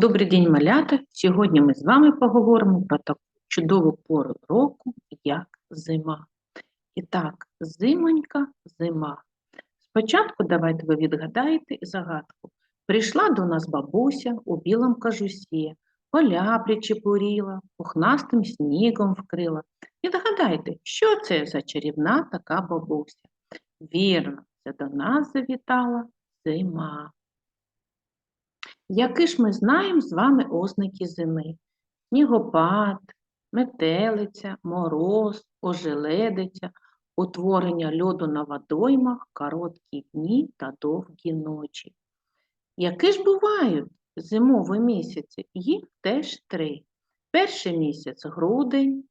Добрий день, малята! Сьогодні ми з вами поговоримо про таку чудову пору року, як зима. І так, зимонька, зима. Спочатку давайте ви відгадаєте загадку. Прийшла до нас бабуся у білому кажусі, поля причепуріла, пухнастим снігом вкрила. Відгадайте, що це за чарівна така бабуся? Вірно, це до нас завітала зима. Які ж ми знаємо з вами ознаки зими? Снігопад, метелиця, мороз, ожеледиця, утворення льоду на водоймах, короткі дні та довгі ночі. Які ж бувають зимові місяці? Їх теж три. Перший місяць грудень,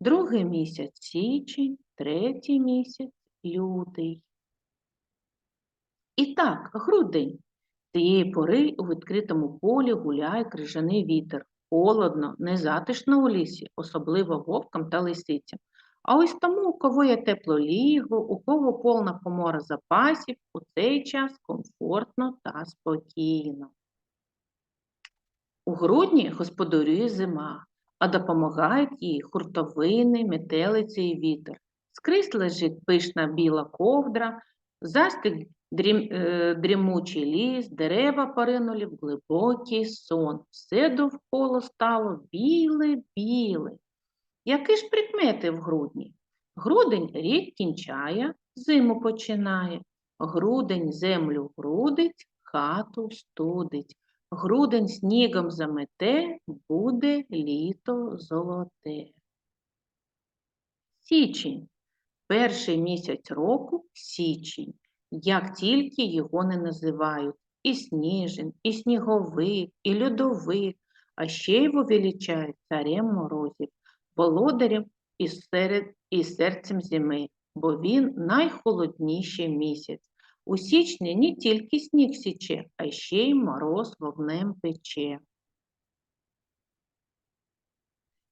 другий місяць січень, третій місяць лютий. І так, грудень. Цієї пори у відкритому полі гуляє крижаний вітер. Холодно, незатишно у лісі, особливо вовкам та лисицям. А ось тому, у кого є тепло ліго, у кого повна комора запасів, у цей час комфортно та спокійно. У грудні господарює зима, а допомагають їй хуртовини, метелиці і вітер. Скрізь лежить пишна біла ковдра, застиг дрім, е, дрімучий ліс, дерева поринули в глибокий сон. Все довкола стало біле-біле. Які ж прикмети в грудні? Грудень рік кінчає, зиму починає. Грудень землю грудить, хату студить. Грудень снігом замете, буде літо золоте. Січень. Перший місяць року січень як тільки його не називають. І сніжин, і сніговик, і льодовик, а ще його величають царем морозів, володарем і, серед, і серцем зими, бо він найхолодніший місяць. У січні не тільки сніг січе, а ще й мороз вогнем пече.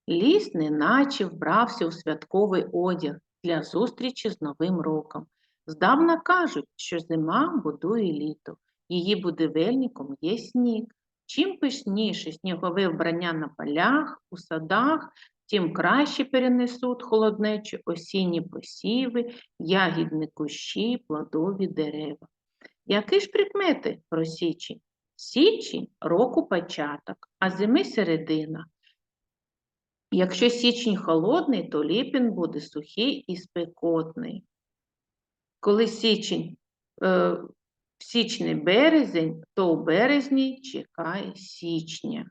Ліс неначе вбрався у святковий одяг для зустрічі з Новим роком. Здавна кажуть, що зима будує літо, її будівельником є сніг. Чим пишніше снігове вбрання на полях, у садах, тим краще перенесуть холоднечі осінні посіви, ягідні кущі, плодові дерева. Які ж прикмети про січень? Січень року початок, а зими середина. Якщо січень холодний, то ліпін буде сухий і спекотний коли січень, е, в січні березень, то у березні чекає січня.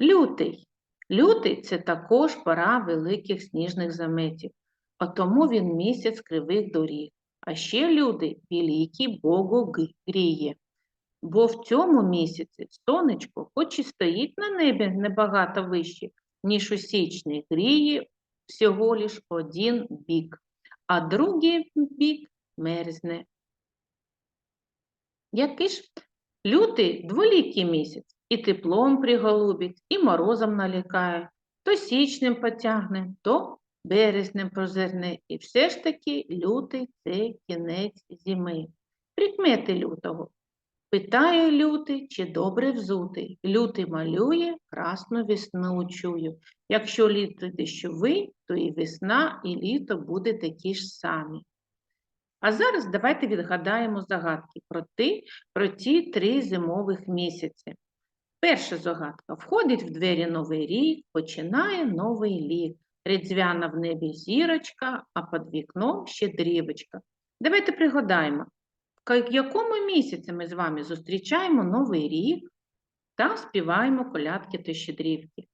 Лютий. Лютий це також пора великих сніжних заметів, а тому він місяць кривих доріг. А ще люди великий Богу гріє. Бо в цьому місяці сонечко, хоч і стоїть на небі небагато вище, ніж у січні, гріє всього лиш один бік а другий бік мерзне. Який ж лютий дволікий місяць і теплом приголубить, і морозом налякає, то січнем потягне, то березнем прозирне, і все ж таки лютий це кінець зими. Прикмети лютого. Питає лютий, чи добре взутий. Лютий малює, красну весну чую. Якщо літо дощовий, то і весна, і літо буде такі ж самі. А зараз давайте відгадаємо загадки про ті, про ті три зимових місяці. Перша загадка. Входить в двері новий рік, починає новий лік. Різдвяна в небі зірочка, а під вікном щедрівочка. Давайте пригадаємо, в якому місяці ми з вами зустрічаємо Новий рік та співаємо колядки та щедрівки?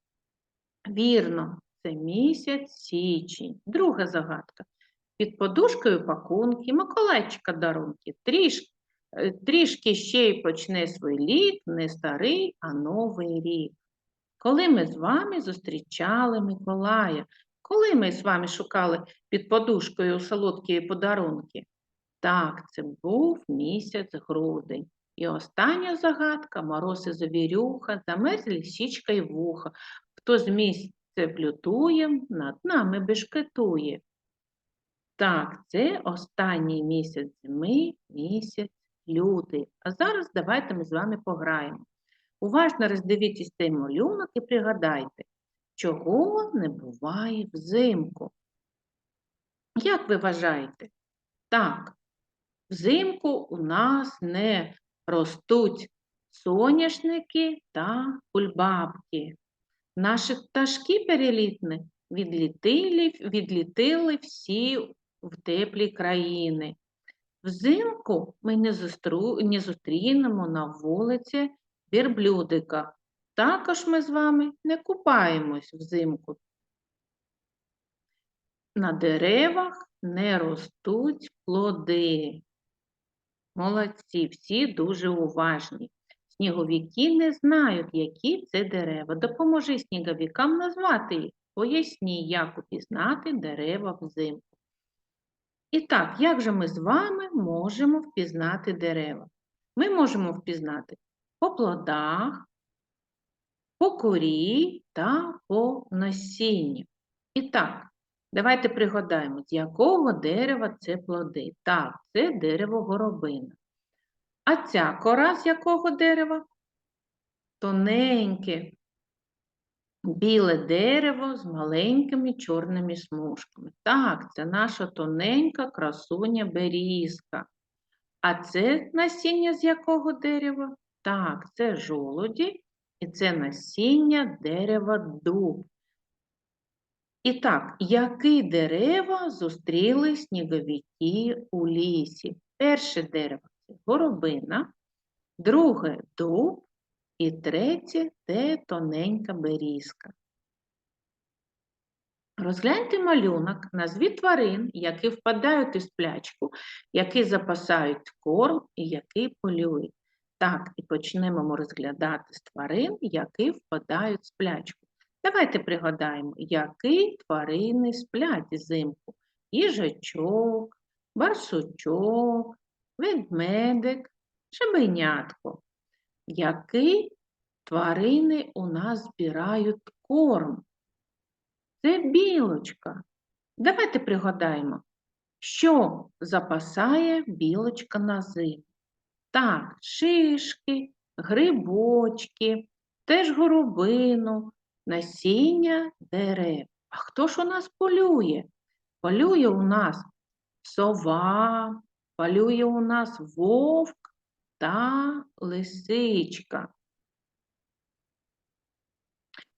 Вірно, це місяць січень. Друга загадка. Під подушкою пакунки, Миколайчика дарунки. Трішки, е, трішки ще й почне свій лік, не старий, а новий рік. Коли ми з вами зустрічали Миколая, коли ми з вами шукали під подушкою солодкі подарунки? Так, це був місяць грудень. І остання загадка мороз і завірюха, замерзлі січка й вуха. Хто з місця плютує, над нами бешкетує. Так, це останній місяць зими, місяць лютий. А зараз давайте ми з вами пограємо. Уважно роздивіться цей малюнок і пригадайте, чого не буває взимку. Як ви вважаєте? Так, взимку у нас не ростуть соняшники та кульбабки. Наші пташки перелітні відлітили, відлітили всі в теплі країни. Взимку ми не, зустру, не зустрінемо на вулиці вірблюдика. Також ми з вами не купаємось взимку. На деревах не ростуть плоди. Молодці, всі дуже уважні. Сніговики не знають, які це дерева. Допоможи сніговикам назвати їх. Поясні, як упізнати дерева взимку. І так, як же ми з вами можемо впізнати дерева? Ми можемо впізнати по плодах, по корі та по насінню. І так, давайте пригадаємо, з якого дерева це плоди. Так, це дерево горобина. А ця кора з якого дерева? Тоненьке, біле дерево з маленькими чорними смужками. Так, це наша тоненька красуня берізка. А це насіння з якого дерева? Так, це жолуді і це насіння дерева дуб. І так, які дерева зустріли сніговики у лісі? Перше дерево це горобина, друге дуб і третє це тоненька берізка. Розгляньте малюнок, назвіть тварин, які впадають у сплячку, які запасають корм і які полюють. Так, і почнемо розглядати з тварин, які впадають в сплячку. Давайте пригадаємо, які тварини сплять взимку. Їжачок, барсучок, ведмедик, шабенятко. Які тварини у нас збирають корм? Це білочка. Давайте пригадаємо, що запасає білочка на зиму. Так, шишки, грибочки, теж горобину, насіння дерев. А хто ж у нас полює? Полює у нас сова, полює у нас вовк та лисичка.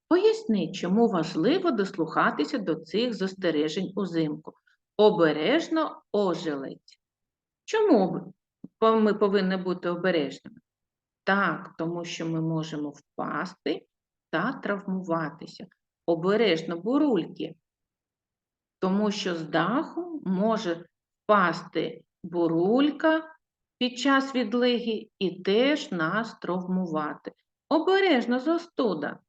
Поясни, чому важливо дослухатися до цих застережень узимку. Обережно ожеледь. Чому ми повинні бути обережними? Так, тому що ми можемо впасти та травмуватися. Обережно бурульки, тому що з даху може впасти бурулька під час відлиги і теж нас травмувати. Обережно застуда.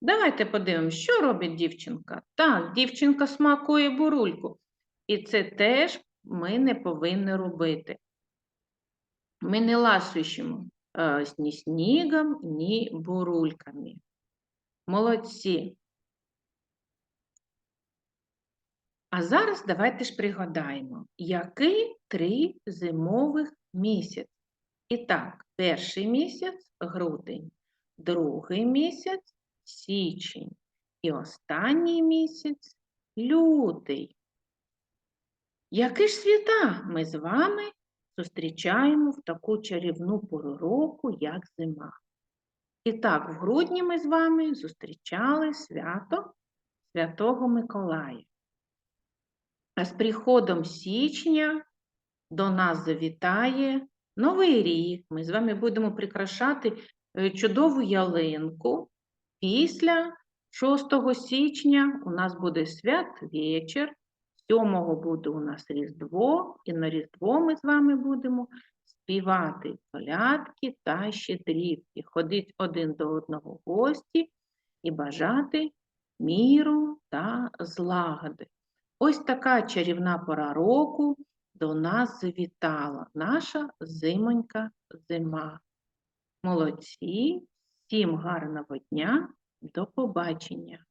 Давайте подивимось, що робить дівчинка. Так, дівчинка смакує бурульку. І це теж ми не повинні робити. Ми не ласуємо е, ні снігом, ні бурульками. Молодці. А зараз давайте ж пригадаємо, який три зимових місяць. І так, перший місяць грудень, другий місяць січень і останній місяць лютий. Які ж свята ми з вами зустрічаємо в таку чарівну пору року, як зима? І так, в грудні ми з вами зустрічали свято Святого Миколая. А з приходом січня до нас завітає Новий рік. Ми з вами будемо прикрашати е, чудову ялинку. Після 6 січня у нас буде святвечір, 7 буде у нас Різдво, і на Різдво ми з вами будемо співати колядки та щедрівки, ходити один до одного в гості і бажати міру та злагоди. Ось така чарівна пора року до нас завітала наша зимонька зима. Молодці, всім гарного дня, до побачення!